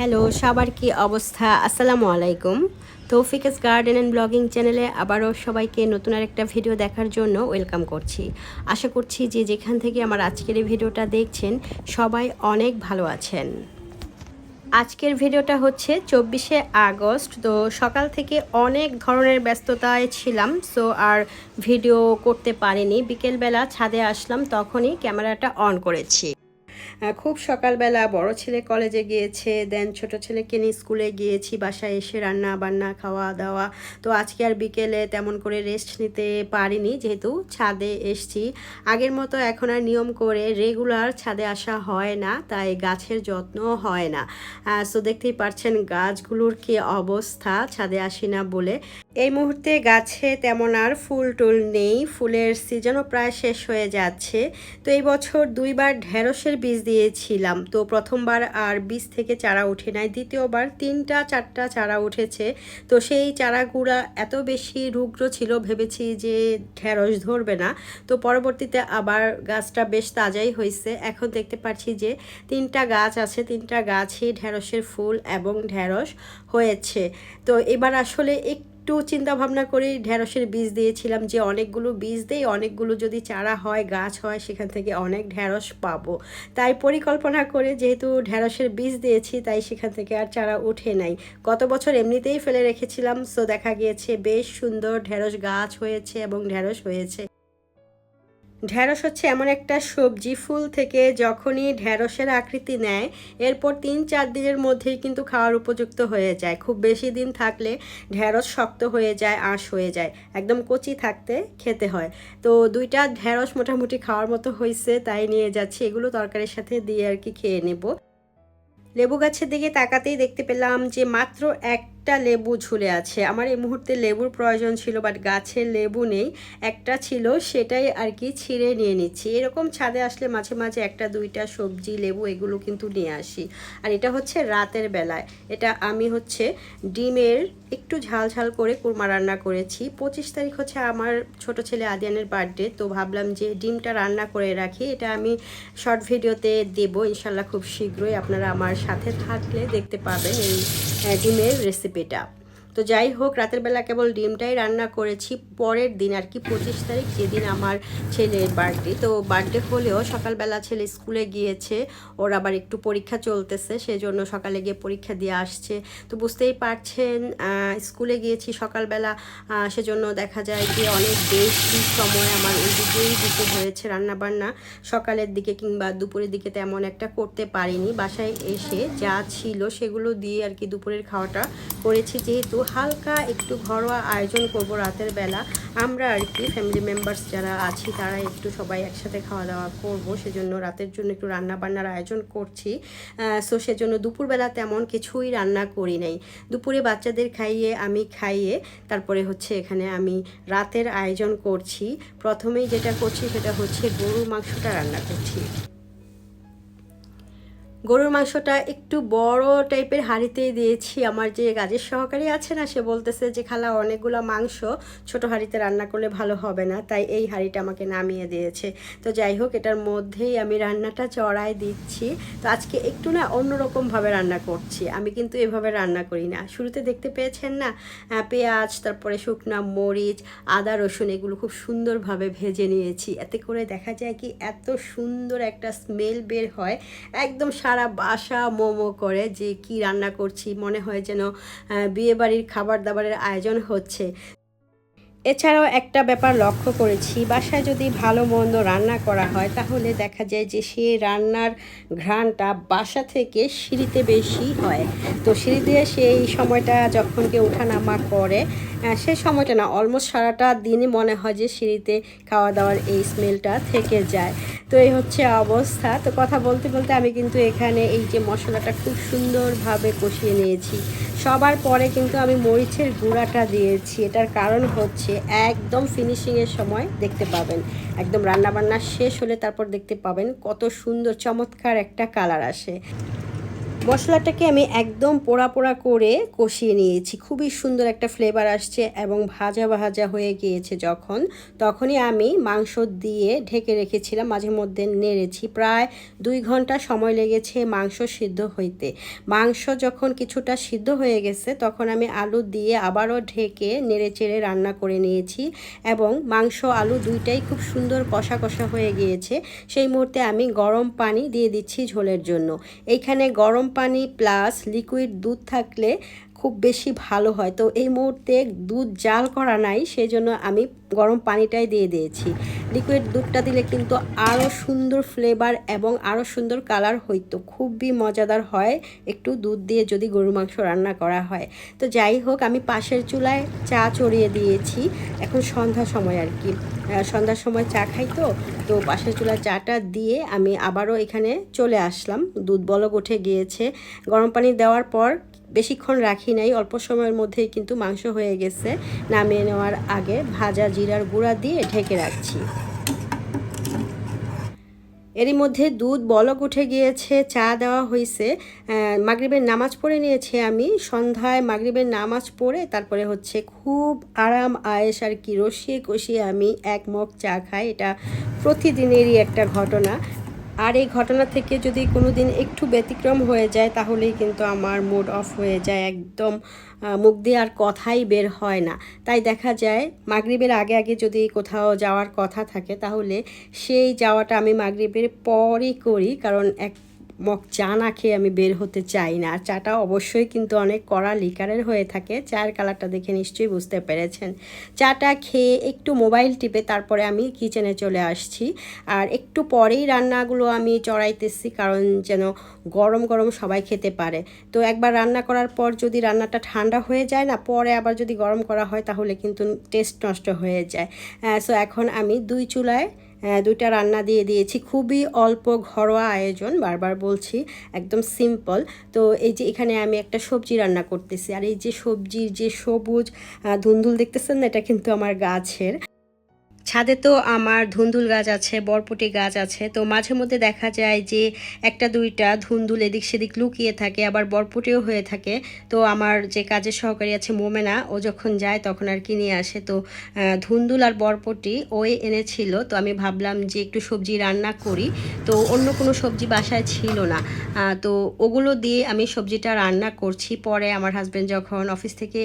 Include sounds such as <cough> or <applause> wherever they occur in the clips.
Hello, সবার কি অবস্থা? আসসালামু আলাইকুম। তৌফিকাস গার্ডেন অ্যান্ড ব্লগিং চ্যানেলে আবারও সবাইকে নতুন আর একটা ভিডিও দেখার জন্য ওয়েলকাম করছি। আশা করছি যে যেখান থেকে আমার আজকের এই ভিডিওটা দেখছেন, সবাই অনেক ভালো আছেন। আজকের ভিডিওটা হচ্ছে চব্বিশে আগস্ট, তো সকাল থেকে অনেক ধরনের ব্যস্ততায় ছিলাম, সো আর ভিডিও করতে পারিনি। বিকেলবেলা ছাদে আসলাম, তখনই ক্যামেরাটা অন করেছি। খুব সকালবেলা বড় ছেলে কলেজে গিয়েছে দেন ছোট ছেলেকে নিয়ে স্কুলে গিয়েছি, বাসায় এসে রান্না বান্না, খাওয়া দাওয়া। তো আজকে আর বিকেলে তেমন করে রেস্ট নিতে পারিনি, যেহেতু ছাদে এসছি। আগের মতো এখন আর নিয়ম করে রেগুলার ছাদে আসা হয় না, তাই গাছের যত্ন হয় না। সো দেখতেই পাচ্ছেন গাছগুলোর কি অবস্থা, ছাদে আসি না বলে। এই মুহূর্তে গাছে তেমন আর ফুল টুল নেই, ফুলের সিজনও প্রায় শেষ হয়ে যাচ্ছে। তো এই বছর দুইবার ঢেঁড়সের বীজ দিয়েছিলাম। তো প্রথমবার আর বীজ থেকে চারা ওঠে নাই, দ্বিতীয়বার তিনটা, চারটা চারা উঠেছে। তো সেই চারাগুড়া এত বেশি রুগ্র ছিল, ভেবেছি যে ঢেঁড়স ধরবে না। তো পরবর্তীতে আবার গাছটা বেশ তাজাই হয়েছে এখন দেখতে পাচ্ছি যে তিনটা গাছ আছে, তিনটা গাছই ঢেঁড়সের ফুল এবং ঢেঁড়স হয়েছে। তো এবার আসলে একটু চিন্তা ভাবনা করে ঢ্যাঁড়সের বীজ দিয়েছিলাম যে অনেকগুলো বীজ দেই, অনেকগুলো যদি চারা হয়, গাছ হয়, সেখান থেকে অনেক ঢ্যাঁড়স পাবো। তাই পরিকল্পনা করে যেহেতু ঢ্যাঁড়সের বীজ দিয়েছি, তাই সেখান থেকে আর চারা উঠে নাই। গত বছর এমনিতেই ফেলে রেখেছিলাম সো দেখা গিয়েছে বেশ সুন্দর ঢ্যাঁড়স গাছ হয়েছে এবং ঢ্যাঁড়স হয়েছে। ঢ্যাঁড়স হচ্ছে এমন একটা সবজি, ফুল থেকে যখনই ঢ্যাঁড়সের আকৃতি নেয়, এরপর তিন চার দিনের মধ্যেই কিন্তু খাওয়ার উপযুক্ত হয়ে যায়। খুব বেশি দিন থাকলে ঢ্যাঁড়স শক্ত হয়ে যায়, আঁশ হয়ে যায়, একদম কচি থাকতে খেতে হয়। তো দুইটা ঢ্যাঁড়স মোটামুটি খাওয়ার মতো হয়েছে তাই নিয়ে যাচ্ছি। এগুলো তরকারির সাথে দিয়ে আর কি খেয়ে নেব। লেবু গাছের দিকে তাকাতেই দেখতে পেলাম যে মাত্র একটা লেবু ঝুলে আছে। আমার এই মুহূর্তে লেবুর প্রয়োজন ছিল বাট গাছে লেবু নেই। একটা ছিল, সেটাই আর কি ছিঁড়ে নিয়ে নিচ্ছি। এরকম ছাদে আসলে মাঝে মাঝে একটা, দুইটা সবজি, লেবু এগুলো কিন্তু নিয়ে আসি। আর এটা হচ্ছে রাতের বেলায়। এটা আমি হচ্ছে ডিমের একটু ঝাল ঝাল করে কুরমা রান্না করেছি। পঁচিশ তারিখ হচ্ছে আমার ছোট ছেলে আদিয়ানের বার্থডে, তো ভাবলাম যে ডিমটা রান্না করে রাখি। এটা আমি শর্ট ভিডিওতে দেব, ইনশাল্লাহ খুব শীঘ্রই। আপনারা আমার সাথে থাকলে দেখতে পাবেন এই ডিমের রেসিপিটা তো যাই হোক, রাতের বেলা কেবল ডিমটাই রান্না করেছি। পরের দিন আর কি, পঁচিশ তারিখ যেদিন আমার ছেলের বার্থডে। তো বার্থডে হলেও সকালবেলা ছেলে স্কুলে গিয়েছে, ওর আবার একটু পরীক্ষা চলতেছে, সেজন্য সকালে গিয়ে পরীক্ষা দিয়ে আসছে। তো বুঝতেই পারছেন স্কুলে গিয়েছি সকালবেলা সেজন্য দেখা যায় যে অনেক বেশি সময় আমার ওই দিকেই দিতে হয়েছে রান্নাবান্না। সকালের দিকে কিংবা দুপুরের দিকে তেমন একটা করতে পারিনি। বাসায় এসে যা ছিল সেগুলো দিয়ে আর কি দুপুরের খাওয়াটা করেছি। যেহেতু হালকা একটু ঘরোয়া আয়োজন করব রাতের বেলা। আমরা আর কি ফ্যামিলি মেম্বার্স যারা আছি, তারা একটু সবাই একসাথে খাওয়া দাওয়া করব। সেজন্য রাতের জন্য একটু রান্না বান্নার আয়োজন করছি। সো সেজন্য দুপুরবেলা তেমন কিছুই রান্না করি নাই। দুপুরে বাচ্চাদের খাইয়ে আমি খাইয়ে তারপরে হচ্ছে এখানে আমি রাতের আয়োজন করছি। প্রথমেই যেটা করছি সেটা হচ্ছে গরুর মাংসটা রান্না করছি। গরুর মাংসটা একটু বড় টাইপের হাঁড়িতে দিয়েছি। আমার যে গাজের সহকারী আছে না, সে বলতেছে যে, খালা, অনেকগুলো মাংস ছোট হাঁড়িতে রান্না করলে ভালো হবে না। তাই এই হাঁড়িটা আমাকে নামিয়ে দিয়েছে। তো যাই হোক, এটার মধ্যেই আমি রান্নাটা চড়াই দিচ্ছি। তো আজকে একটু না অন্যরকমভাবে রান্না করছি। আমি কিন্তু এভাবে রান্না করি না। শুরুতে দেখতে পেয়েছেন না পেঁয়াজ, তারপরে শুকনা মরিচ, আদা, রসুন, এগুলো খুব সুন্দরভাবে ভেজে নিয়েছি। এতে করে দেখা যায় কি এত সুন্দর একটা স্মেল বের হয়। একদম সারা বাসা মোমো করে যে কি রান্না করছি, মনে হয় যেন বিয়েবাড়ির খাবার দাবারের আয়োজন হচ্ছে। এছাড়াও একটা ব্যাপার লক্ষ্য করেছি, বাসায় যদি ভালো মন্দ রান্না করা হয়, তাহলে দেখা যায় যে সেই রান্নার ঘ্রাণটা বাসা থেকে সিঁড়িতে বেশি হয়। তো সিঁড়ি দিয়ে সেই সময়টা যখন কেউ ওঠানামা করে সেই সময়টা না অলমোস্ট সারাটা দিনই মনে হয় যে সিঁড়িতে খাওয়া দাওয়ার এই স্মেলটা থেকে যায়। তো এই হচ্ছে অবস্থা। তো কথা বলতে বলতে আমি কিন্তু এখানে এই যে মশলাটা খুব সুন্দরভাবে কষিয়ে নিয়েছি। সবার পরে কিন্তু আমি মরিচের গুঁড়াটা দিয়েছি। এটার কারণ হচ্ছে একদম ফিনিশিংয়ের সময় দেখতে পাবেন। একদম রান্নাবান্না শেষ হলে তারপর দেখতে পাবেন কত সুন্দর চমৎকার একটা কালার আসে। মশলাটাকে আমি একদম পোড়া পোড়া করে কষিয়ে নিয়েছি। খুবই সুন্দর একটা ফ্লেভার আসছে এবং ভাজা ভাজা হয়ে গিয়েছে যখন। তখনই আমি মাংস দিয়ে ঢেকে রেখেছিলাম, মাঝে মধ্যে নেড়েছি। প্রায় দুই ঘণ্টা সময় লেগেছে মাংস সিদ্ধ হইতে। মাংস যখন কিছুটা সিদ্ধ হয়ে গেছে, তখন আমি আলু দিয়ে আবারও ঢেকে নেড়ে চেড়ে রান্না করে নিয়েছি এবং মাংস, আলু দুইটাই খুব সুন্দর কষা কষা হয়ে গিয়েছে। সেই মুহূর্তে আমি গরম পানি দিয়ে দিচ্ছি ঝোলের জন্য। এইখানে গরম পানি প্লাস লিকুইড দুধ থাকলে খুব বেশি ভালো হয়। তো এই মুহূর্তে দুধ জাল করা নাই সেই জন্য আমি গরম পানিটাই দিয়ে দিয়েছি। লিকুইড দুধটা দিলে কিন্তু আরও সুন্দর ফ্লেভার এবং আরও সুন্দর কালার হইতো। খুবই মজাদার হয় একটু দুধ দিয়ে যদি গরু মাংস রান্না করা হয়। তো যাই হোক, আমি পাশের চুলায় চা চড়িয়ে দিয়েছি। এখন সন্ধ্যা সময় আর কি। সন্ধ্যার সময় চা খাই তো। তো পাশের চুলায় চাটা দিয়ে আমি আবারও এখানে চলে আসলাম। দুধ বলক উঠে গিয়েছে। গরম পানি দেওয়ার পর বেশিক্ষণ রাখি নাই, অল্প সময়ের মধ্যেই কিন্তু মাংস হয়ে গেছে। নামিয়ে নেওয়ার আগে ভাজা জিরার গুঁড়া দিয়ে ঢেকে রাখছি। এরই মধ্যে দুধ বলক উঠে গিয়েছে, চা দেওয়া হয়েছে মাগরিবের নামাজ পড়ে নিয়েছে আমি। সন্ধ্যায় মাগরিবের নামাজ পড়ে তারপরে হচ্ছে খুব আরাম আয়েস আর কি, রসিয়ে কষিয়ে আমি এক মগ চা খাই। এটা প্রতিদিনেরই একটা ঘটনা। আর এই ঘটনা থেকে যদি কোনো দিন একটু ব্যতিক্রম হয়ে যায়, তাহলেই কিন্তু আমার মুড অফ হয়ে যায়। একদম মুখ দিয়ে আর কথাই বের হয় না। তাই দেখা যায়, মাগরীবের আগে আগে যদি কোথাও যাওয়ার কথা থাকে, তাহলে সেই যাওয়াটা আমি মাগরীবের পরই করি। কারণ এক মগ চা না খেয়ে আমি বের হতে চাই না। আর চাটা অবশ্যই কিন্তু অনেক কড়া লিকারের হয়ে থাকে। চায়ের কালারটা দেখে নিশ্চয়ই বুঝতে পেরেছেন। চাটা খেয়ে একটু মোবাইল টিপে তারপরে আমি কিচেনে চলে আসছি। আর একটু পরেই রান্নাগুলো আমি চড়াইতেছি, কারণ যেন গরম গরম সবাই খেতে পারে। তো একবার রান্না করার পর যদি রান্নাটা ঠান্ডা হয়ে যায় না, পরে আবার যদি গরম করা হয়, তাহলে কিন্তু টেস্ট নষ্ট হয়ে যায়। সো এখন আমি দুই চুলায় দুইটা রান্না দিয়ে দিয়েছি। খুবই অল্প ঘরোয়া আয়োজন, বারবার বলছি, একদম সিম্পল তো এই যে এখানে আমি একটা সবজি রান্না করতেছি। আর এই যে সবজির যে সবুজ ধুন্দুল দেখতেছেন না? এটা কিন্তু আমার গাছের। ছাদে তো আমার ধুন্দুল গাছ আছে, বরপটি গাছ আছে। তো মাঝে মধ্যে দেখা যায় যে একটা দুইটা ধুন্দুল এদিক সেদিক লুকিয়ে থাকে, আবার বরপটিও হয়ে থাকে। তো আমার যে কাজের সহকারী আছে মোমেনা, ও যখন যায় তখন আর কি নিয়ে আসে। তো ধুন্দুল আর বরপটি ওই এনেছিল। তো আমি ভাবলাম যে একটু সবজি রান্না করি। তো অন্য কোনো সবজি বাসায় ছিল না। তো ওগুলো দিয়ে আমি সবজিটা রান্না করছি। পরে আমার হাজব্যান্ড যখন অফিস থেকে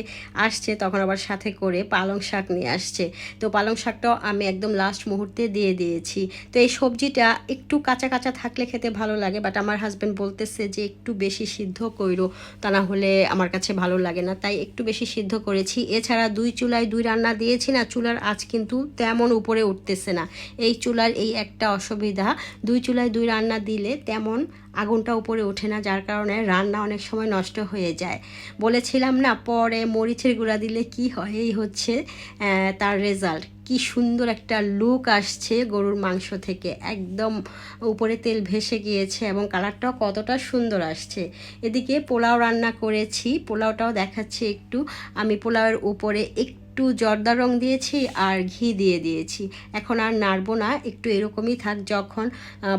আসছে তখন আবার সাথে করে পালং শাক নিয়ে আসছে। তো পালং শাকটাও আমি একদম লাস্ট মুহূর্তে দিয়ে দিয়েছি। তো এই সবজিটা একটু কাঁচা কাঁচা থাকলে খেতে ভালো লাগে বাট আমার হাজব্যান্ড বলতেছে যে একটু বেশি সিদ্ধ কইরো, তা না হলে আমার কাছে ভালো লাগে না। তাই একটু বেশি সিদ্ধ করেছি। এছাড়া দুই চুলায় দুই রান্না দিয়েছি না, চুলার আজ কিন্তু তেমন উপরে উঠতেছে না। এই চুলার এই একটা অসুবিধা, দুই চুলায় দুই রান্না দিলে তেমন আগুনটা উপরে ওঠে না, যার কারণে রান্না অনেক সময় নষ্ট হয়ে যায়। বলেছিলাম না, পরে মরিচের গুঁড়া দিলে কি হয়? এই হচ্ছে তার রেজাল্ট কি সুন্দর একটা লুক আসছে গরুর মাংস থেকে। একদম উপরে তেল ভেসে গিয়েছে এবং কালারটাও কতটা সুন্দর আসছে। এদিকে পোলাও রান্না করেছি। পোলাওটাও দেখাচ্ছি একটু। আমি পোলাওয়ের উপরে একটু একটু জর্দা রং দিয়েছি আর ঘি দিয়ে দিয়েছি। এখন আর নাড়বো না, একটু এরকমই থাক যখন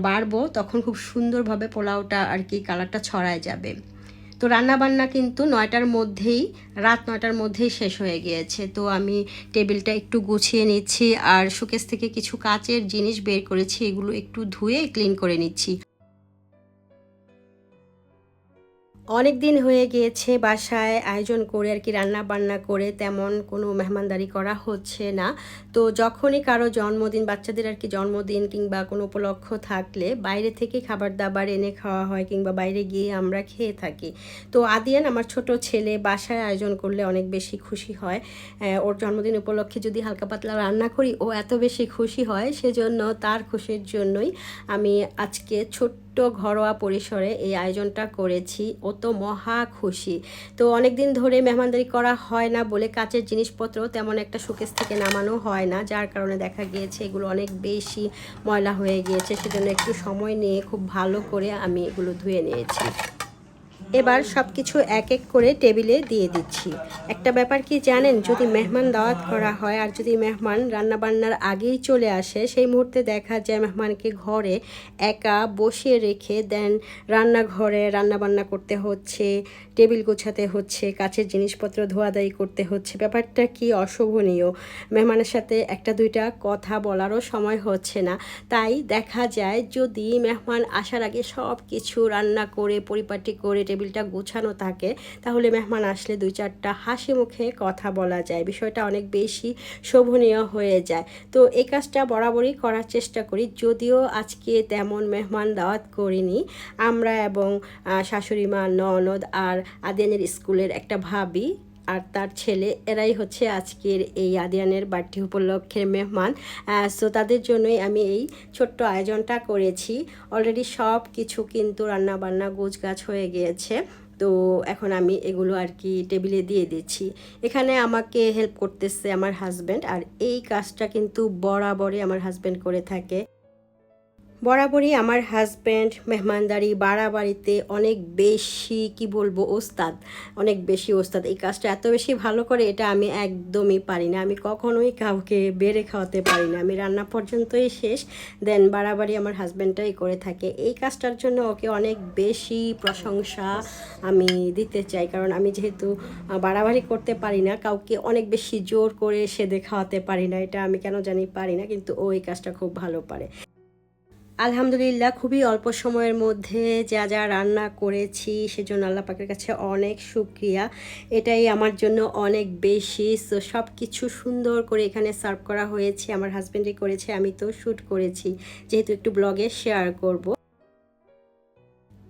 বাড়বো তখন খুব সুন্দরভাবে পোলাওটা আর কি কালারটা ছড়ায় যাবে। তো রান্নাবান্না কিন্তু নয়টার মধ্যেই, রাত নয়টার মধ্যেই শেষ হয়ে গিয়েছে। তো আমি টেবিলটা একটু গুছিয়ে নিচ্ছি আর শোকেস থেকে কিছু কাচের জিনিস বের করেছি, এগুলো একটু ধুয়ে ক্লিন করে নিচ্ছি। অনেক দিন হয়ে গিয়েছে বাসায় আয়োজন করে আর কি রান্না বান্না করে, তেমন কোনো মেহমানদারি করা হচ্ছে না। তো যখনই কারও জন্মদিন, বাচ্চাদের আর কি জন্মদিন কিংবা কোনো উপলক্ষ থাকলে বাইরে থেকে খাবার দাবার এনে খাওয়া হয় কিংবা বাইরে গিয়ে আমরা খেয়ে থাকি। তো আদিয়ান, আমার ছোট ছেলে, বাসায় আয়োজন করলে অনেক বেশি খুশি হয়। ওর জন্মদিন উপলক্ষে যদি হালকা পাতলা রান্না করি, ও এত বেশি খুশি হয়, সেজন্য তার খুশির জন্যই আমি আজকে ছোট্ট ছোট্ট ঘরোয়া পরিসরে এই আয়োজনটা করেছি। ও তো মহা খুশি। তো অনেক দিন ধরে মেহমানদারি করা হয় না বলে কাচের জিনিসপত্র তেমন একটা শোকেস থেকে নামানো হয় না, যার কারণে দেখা গিয়েছে এগুলো অনেক বেশি ময়লা হয়ে গিয়েছে। সেজন্য একটু সময় নিয়ে খুব ভালো করে আমি এগুলো ধুয়ে নিয়েছি। এবার সব কিছু এক এক করে টেবিলে দিয়ে দিচ্ছি। একটা ব্যাপার কি জানেন, যদি মেহমান দাওয়াত করা হয় আর যদি মেহমান রান্নাবান্নার আগেই চলে আসে, সেই মুহূর্তে দেখা যায় মেহমানকে ঘরে একা বসিয়ে রেখে দেন রান্নাঘরে রান্নাবান্না করতে হচ্ছে, টেবিল গোছাতে হচ্ছে কাছের জিনিসপত্র ধোয়াদাই করতে হচ্ছে। ব্যাপারটা কি অশোভনীয়। মেহমানের সাথে একটা দুইটা কথা বলারও সময় হচ্ছে না। তাই দেখা যায় যদি মেহমান আসার আগে সব কিছু রান্না করে, পরিপাটি করে টেবিলটা গোছানো থাকে, তাহলে মেহমান আসলে দুই চারটা হাসি মুখে কথা বলা যায়। বিষয়টা অনেক বেশি শোভনীয় হয়ে যায়। তো এই কাজটা বরাবরই করার চেষ্টা করি, যদিও আজকে তেমন মেহমান দাওয়াত করিনি। আমরা এবং শাশুড়ি মা, ননদ আর আদিয়ানের স্কুলের একটা ভাবি আর তার ছেলে, এরাই হচ্ছে আজকের এই আদিয়ানের বার্থডে উপলক্ষের মেহমান। সো তাদের জন্যই আমি এই ছোট্ট আয়োজনটা করেছি। অলরেডি সব কিছু কিন্তু রান্না বান্না গোছ গাছ হয়ে গিয়েছে। তো এখন আমি এগুলো আর কি টেবিলে দিয়ে দিচ্ছি। এখানে আমাকে হেল্প করতেছে আমার হাজব্যান্ড আর এই কাজটা কিন্তু বরাবরই আমার হাজব্যান্ড করে থাকে। বরাবরই আমার হাজব্যান্ড মেহমানদারি, বাড়াবাড়িতে অনেক বেশি, কি বলব, ওস্তাদ। অনেক বেশি ওস্তাদ। এই কাজটা এত বেশি ভালো করে এটা আমি একদমই পারি না। আমি কখনোই কাউকে বেড়ে খাওয়াতে পারি না। আমি রান্না পর্যন্তই শেষ। দেন বাড়াবাড়ি আমার হাজব্যান্ডটাই করে থাকে। এই কাজটার জন্য ওকে অনেক বেশি প্রশংসা আমি দিতে চাই। কারণ আমি যেহেতু বাড়াবাড়ি করতে পারি না, কাউকে অনেক বেশি জোর করে সেদে খাওয়াতে পারি না। এটা আমি কেন জানি পারি না, কিন্তু ও এই কাজটা খুব ভালো পারে। আলহামদুলিল্লাহ, খুবই অল্প সময়ের মধ্যে যা যা রান্না করেছি সেজন্য আল্লাহ পাকের কাছে অনেক সুক্রিয়া এটাই আমার জন্য অনেক বেশি। সো সব কিছু সুন্দর করে এখানে সার্ভ করা হয়েছে, আমার হাজব্যান্ডই করেছে, আমি তো শ্যুট করেছি। যেহেতু একটু ব্লগে শেয়ার করব।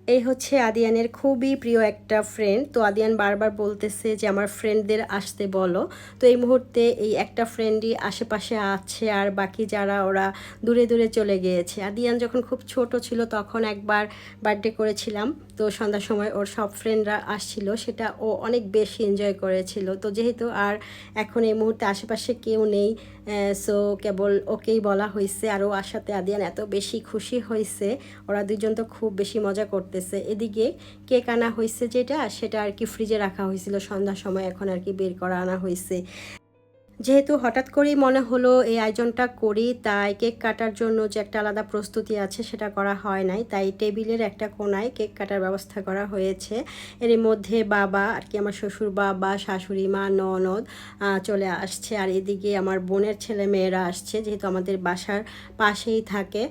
এই হচ্ছে আদিয়ানের খুবই প্রিয় একটা ফ্রেন্ড তো আদিয়ান বারবার বলতেছে যে, আমার ফ্রেন্ডদের আসতে বলো। তো এই মুহূর্তে এই একটা ফ্রেন্ডই আশেপাশে আছে আর বাকি যারা ওরা দূরে দূরে চলে গিয়েছে। আদিয়ান যখন খুব ছোট ছিল, তখন একবার বার্থডে করেছিলাম। তো সন্ধ্যার সময় ওর সব ফ্রেন্ডরা আসছিল, সেটা ও অনেক বেশি এনজয় করেছিল। তো যেহেতু আর এখন এই মুহূর্তে আশেপাশে কেউ নেই সো কেবল ওকেই বলা হয়েছে। আর ও আসাতে আদিয়ান এত বেশি খুশি হয়েছে, ওরা দুজন তো খুব বেশি মজা করতেছে। এদিকে কেক আনা হয়েছে যেটা, সেটা আর কি ফ্রিজে রাখা হয়েছিল। সন্ধ্যার সময় এখন আর কি বের করা আনা হয়েছে। যেহেতু হঠাৎ করেই মনে হলো এই আয়োজনটা করি, তাই কেক কাটার জন্য যে একটা আলাদা প্রস্তুতি আছে সেটা করা হয় নাই। তাই টেবিলের একটা কোনায় কেক কাটার ব্যবস্থা করা হয়েছে। এর মধ্যে বাবা আর কি আমার শ্বশুর বাবা, শাশুড়ি মা, ননদ চলে আসছে। আর এদিকে আমার বোনের ছেলে মেয়েরা আসছে, যেহেতু আমাদের বাসার পাশেই থাকে।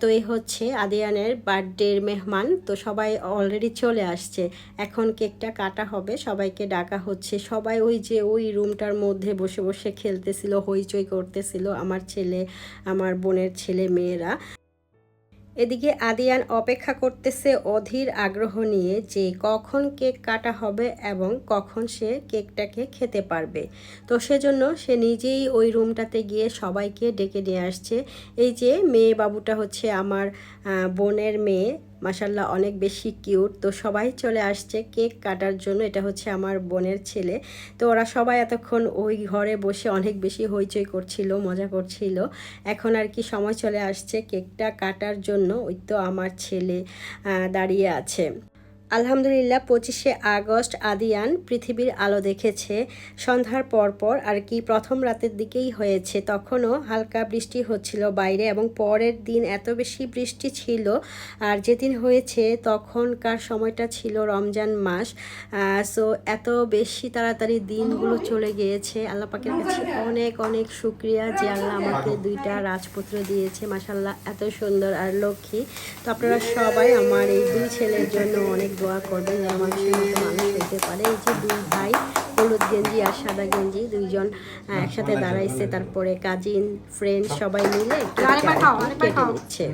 তো এই হচ্ছে আদিয়ানের বার্থডের মেহমান। তো সবাই অলরেডি চলে আসছে। এখন কেকটা কাটা হবে, সবাইকে ডাকা হচ্ছে। সবাই ওই যে ওই রুমটার মধ্যে বসে বসে খেলতেছিল, হইচই করতেছিল আমার ছেলে, আমার বোনের ছেলে মেয়েরা। এদিকে আদিয়ান অপেক্ষা করতেছে অধীর আগ্রহ নিয়ে যে কখন কেক কাটা হবে এবং কখন সে কেকটাকে খেতে পারবে। তো সেজন্য সে নিজেই ওই রুমটাতে গিয়ে সবাইকে ডেকে নিয়ে আসছে। এই যে মেয়ে বাবুটা হচ্ছে আমার বোনের মেয়ে মাসাল্লাহ অনেক বেশি কিউট। তো সবাই চলে আসছে কেক কাটার জন্য। এটা হচ্ছে আমার বোনের ছেলে। তো ওরা সবাই এতক্ষণ ওই ঘরে বসে অনেক বেশি হইচই করছিল, মজা করছিল। এখন আর কি সময় চলে আসছে কেকটা কাটার জন্য। ওই তো আমার ছেলে দাঁড়িয়ে আছে। আলহামদুলিল্লাহ, পঁচিশে আগস্ট আদিয়ান পৃথিবীর আলো দেখেছে। সন্ধ্যার পরপর আর কি প্রথম রাতের দিকেই হয়েছে। তখনও হালকা বৃষ্টি হচ্ছিল বাইরে এবং পরের দিন এত বেশি বৃষ্টি ছিল। আর যেদিন হয়েছে তখনকার সময়টা ছিল রমজান মাস। সো এত বেশি তাড়াতাড়ি দিনগুলো চলে গিয়েছে। আল্লাহ পাকের কাছে অনেক অনেক শুক্রিয়া যে আল্লাহ আমাকে দুইটা রাজপুত্র দিয়েছে। মাসাল্লাহ এত সুন্দর আর লক্ষ্মী। তো আপনারা সবাই আমার এই দুই ছেলের জন্য অনেক দোয়া করবেন যেন মানুষের মতো মানুষ হইতে পারে। এই যে দুই ভাই হলুদ গেঞ্জি আর সাদা গেঞ্জি দুইজন একসাথে দাঁড়াইছে তারপরে কাজিন ফ্রেন্ড সবাই মিলে কেটে দিচ্ছে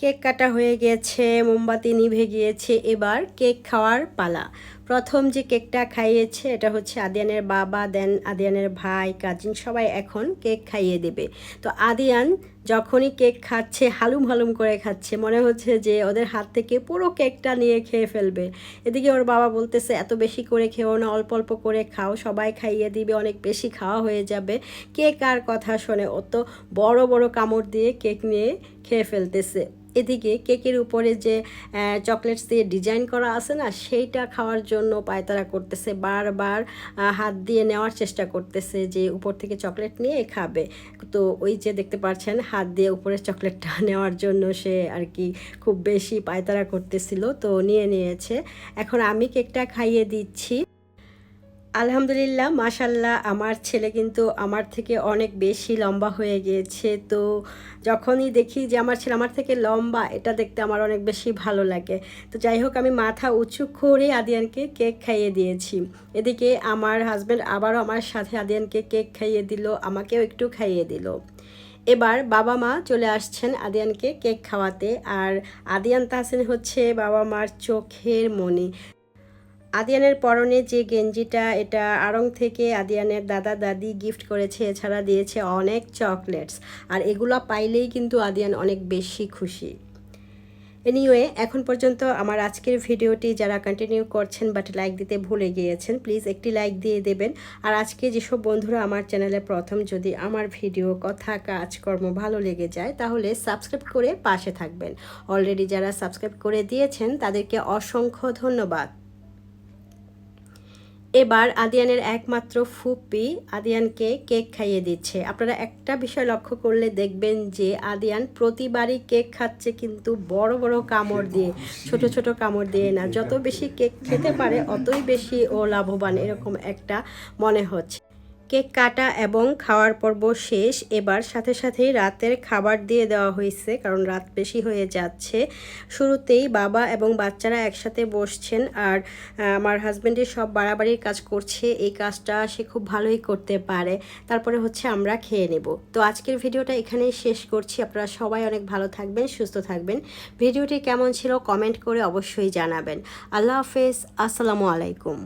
কেক কাটা হয়ে গেছে মোমবাতি নিভে গিয়েছে এবার কেক খাওয়ার পালা। প্রথম যে কেকটা খাইয়েছে, এটা হচ্ছে আদিয়ানের বাবা, দেন আদিয়ানের ভাই, কাজিন, সবাই এখন কেক খাইয়ে দেবে। তো আদিয়ান যখনই কেক খাচ্ছে, হালুম হালুম করে খাচ্ছে, মনে হচ্ছে যে ওদের হাত থেকে পুরো কেকটা নিয়ে খেয়ে ফেলবে। এদিকে ওর বাবা বলতেছে, এত বেশি করে খেও না, অল্প অল্প করে খাও, সবাই খাইয়ে দিবে, অনেক বেশি খাওয়া হয়ে যাবে। কেক আর কথা শোনে, ও তো বড় বড় কামড় দিয়ে কেক নিয়ে খেয়ে ফেলতেছে। এদিকে কেকের উপরে যে চকলেটস দিয়ে ডিজাইন করা আছে না, সেইটা খাওয়ার জন্য পায়তারা করতেছে, বারবার হাত দিয়ে নেওয়ার চেষ্টা করতেছে যে উপর থেকে চকলেট নিয়ে খাবে। তো ওই যে দেখতে পাচ্ছেন, হাত দিয়ে উপরের চকলেটটা <laughs> নেওয়ার জন্য সে আর কি খুব বেশি পায়তারা করতেছিল, তো নিয়ে নিয়েছে। এখন আমি কেকটা খাইয়ে দিচ্ছি। আলহামদুলিল্লাহ মাশাল্লাহ আমার ছেলে কিন্তু আমার থেকে অনেক বেশি লম্বা হয়ে গিয়েছে। তো যখনই দেখি যে আমার ছেলে আমার থেকে লম্বা, এটা দেখতে আমার অনেক বেশি ভালো লাগে। তো যাই হোক, আমি মাথা উঁচু করে আদিয়ানকে কেক খাইয়ে দিয়েছি। এদিকে আমার হাজব্যান্ড আবারও আমার সাথে আদিয়ানকে কেক খাইয়ে দিল, আমাকেও একটু খাইয়ে দিল। এবার বাবা মা চলে আসছেন আদিয়ানকে কেক খাওয়াতে। আর আদিয়ান তাহসিন হচ্ছে বাবা মার চোখের মনি আদিয়ানের পরনে যে গেঞ্জিটা, এটা আড়ং থেকে আদিয়ানের দাদা দাদি গিফট করেছে, এছাড়া দিয়েছে অনেক চকলেটস। আর এগুলো পাইলেই কিন্তু আদিয়ান অনেক বেশি খুশি। এনিওয়ে এখন পর্যন্ত আমার আজকের ভিডিওটি যারা কন্টিনিউ করছেন বাট লাইক দিতে ভুলে গিয়েছেন প্লিজ একটি লাইক দিয়ে দেবেন। আর আজকে যেসব বন্ধুরা আমার চ্যানেলে প্রথম, যদি আমার ভিডিও কথা কাজকর্ম ভালো লেগে যায়, তাহলে সাবস্ক্রাইব করে পাশে থাকবেন। অলরেডি যারা সাবস্ক্রাইব করে দিয়েছেন, তাদেরকে অসংখ্য ধন্যবাদ। এবার আদিয়ানের একমাত্র ফুপি আদিয়ানকে কেক খাইয়ে দিচ্ছে। আপনারা একটা বিষয় লক্ষ্য করলে দেখবেন যে আদিয়ান প্রতিবারই কেক খাচ্ছে কিন্তু বড় বড় কামড় দিয়ে ছোট ছোট কামড় দিয়ে না। যত বেশি কেক খেতে পারে অতই বেশি ও লাভবান এরকম একটা মনে হচ্ছে। কেক কাটা এবং খাওয়ার পর্ব শেষ। এবার সাথে সাথেই রাতের খাবার দিয়ে দেওয়া হয়েছে, কারণ রাত বেশি হয়ে যাচ্ছে। শুরুতেই বাবা এবং বাচ্চারা একসাথে বসছেন আর আমার হাজব্যান্ডের সব বাড়াবাড়ির কাজ করছে। এই কাজটা সে খুব ভালোই করতে পারে। তারপরে হচ্ছে আমরা খেয়ে নেব। তো আজকের ভিডিওটা এখানেই শেষ করছি। আপনারা সবাই অনেক ভালো থাকবেন, সুস্থ থাকবেন। ভিডিওটি কেমন ছিল কমেন্ট করে অবশ্যই জানাবেন। আল্লাহ হাফেজ, আসসালামু আলাইকুম।